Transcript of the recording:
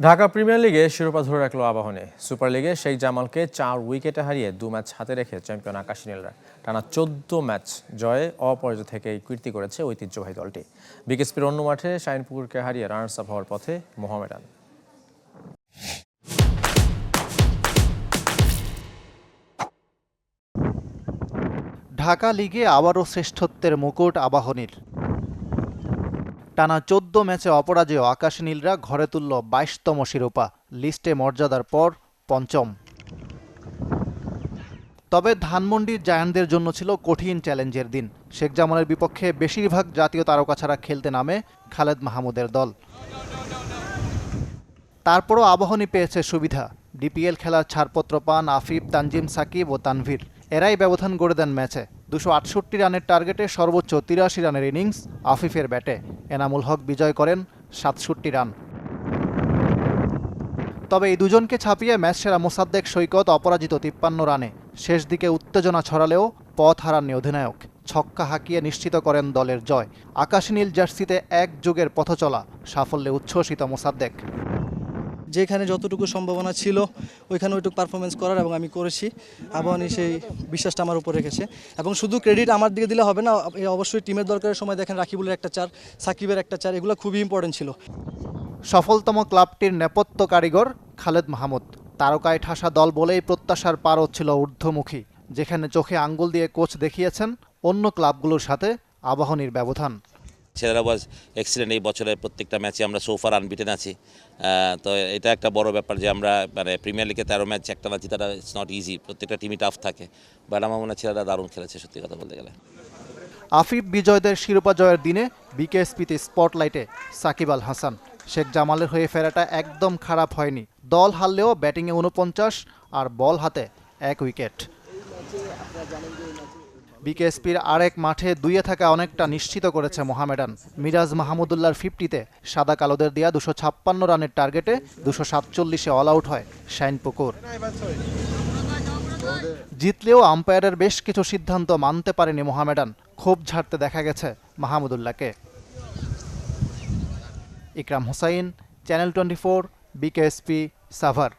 Dhaka premier লিগে শিরোপা ধরে রাখল আবাহনে। সুপার লিগে শেখ জামালকে চার উইকেটে হারিয়ে দু ম্যাচ হাতে রেখে চ্যাম্পিয়ন আকাশী নীলরা। টানা চোদ্দ ম্যাচ জয়ে অপরাজিত থেকে কীর্তি করেছে ঐতিহ্যবাহী দলটি। বিকেএসপির অন্য মাঠে শাইনপুকুরকে হারিয়ে রানার্স আপ হওয়ার পথে মোহামেডান। ঢাকা লিগে আবারও শ্রেষ্ঠত্বের মুকুট আবাহনীর। টানা চোদ্দ ম্যাচে অপরাজেয় আকাশ নীলরা ঘরে তুলল বাইশতম শিরোপা, লিস্টে মর্যাদার পর পঞ্চম। তবে ধানমন্ডির জায়ান্টদের জন্য ছিল কঠিন চ্যালেঞ্জের দিন। শেখ জামালের বিপক্ষে বেশিরভাগ জাতীয় তারকা ছাড়া খেলতে নামে খালেদ মাহমুদের দল। তারপরও আবাহনী পেয়েছে সুবিধা। ডিপিএল খেলার ছাড়পত্র পান আফিফ, তানজিম সাকিব ও তানভীর। এরাই ব্যবধান গড়ে দেন ম্যাচে। দুশো আটষট্টি রানের টার্গেটে সর্বোচ্চ তিরাশি রানের ইনিংস আফিফের ব্যাটে। এনামুল হক বিজয় করেন সাতষট্টি রান। তবে এই দুজনকে ছাপিয়ে ম্যাচ সেরা মোসাদ্দেক সৈকত অপরাজিত তিপ্পান্ন রানে। শেষ দিকে উত্তেজনা ছড়ালেও পথ হারাননি অধিনায়ক। ছক্কা হাঁকিয়ে নিশ্চিত করেন দলের জয়। আকাশী নীল জার্সিতে এক যুগের পথচলা, সাফল্যে উচ্ছ্বসিত মোসাদ্দেক। যেখানে যতটুকু সম্ভাবনা ছিল ওইখানে ওইটুকু পারফরমেন্স করার এবং আমি করেছি। আবাহনী সেই বিশ্বাসটা আমার উপর রেখেছে। এবং শুধু ক্রেডিট আমার দিকে দিলে হবে না অবশ্যই টিমের দরকারের সময় দেখেন রাকিবুলের একটা চার, সাকিবের একটা চার, এগুলো খুবই ইম্পর্টেন্ট ছিল। সফলতম ক্লাবটির নেপথ্য কারিগর খালেদ মাহমুদ। তারকায় ঠাসা দল বলেই প্রত্যাশার পারও ছিল ঊর্ধ্বমুখী, যেখানে চোখে আঙ্গুল দিয়ে কোচ দেখিয়েছেন অন্য ক্লাবগুলোর সাথে আবাহনীর ব্যবধান। ছেলেরা ওয়াজ এক্সিলেন্ট এই বছরের প্রত্যেকটা ম্যাচে আমরা সোফার আনবিটেন আছি। তো এটা একটা বড় ব্যাপার যে আমরা মানে প্রিমিয়ার লিগে তেরো ম্যাচ একটা না জেতাটা ইটস নট ইজি প্রত্যেকটা টিমই টাফ থাকে। বাট আমার মনে হয় ছেলেরা দারুণ খেলেছে সত্যি কথা বলতে গেলে। আফিফ বিজয়দের শিরোপা জয়ের দিনে বিকেএসপিতে স্পটলাইটে সাকিব আল হাসান। শেখ জামালের হয়ে ফেরাটা একদম খারাপ হয়নি। দল হারলেও ব্যাটিংয়ে উনপঞ্চাশ আর বল হাতে এক উইকেট বিকেএসপির আরেক মাঠে দুইয়ে থাকা অনেকটা নিশ্চিত করেছে মোহামেডান। মিরাজ মাহমুদুল্লাহর ফিফটিতে সাদা কালোদের দেয়া দুশো ছাপ্পান্ন রানের টার্গেটে দুশো সাতচল্লিশে অল আউট হয় শাইন পুকুর। জিতলেও আম্পায়ারের বেশ কিছু সিদ্ধান্ত মানতে পারেনি মোহামেডান। ক্ষোভ ঝাড়তে দেখা গেছে মাহমুদুল্লাহকে। Ikram Hussain, channel twenty four, BKSP, Savar.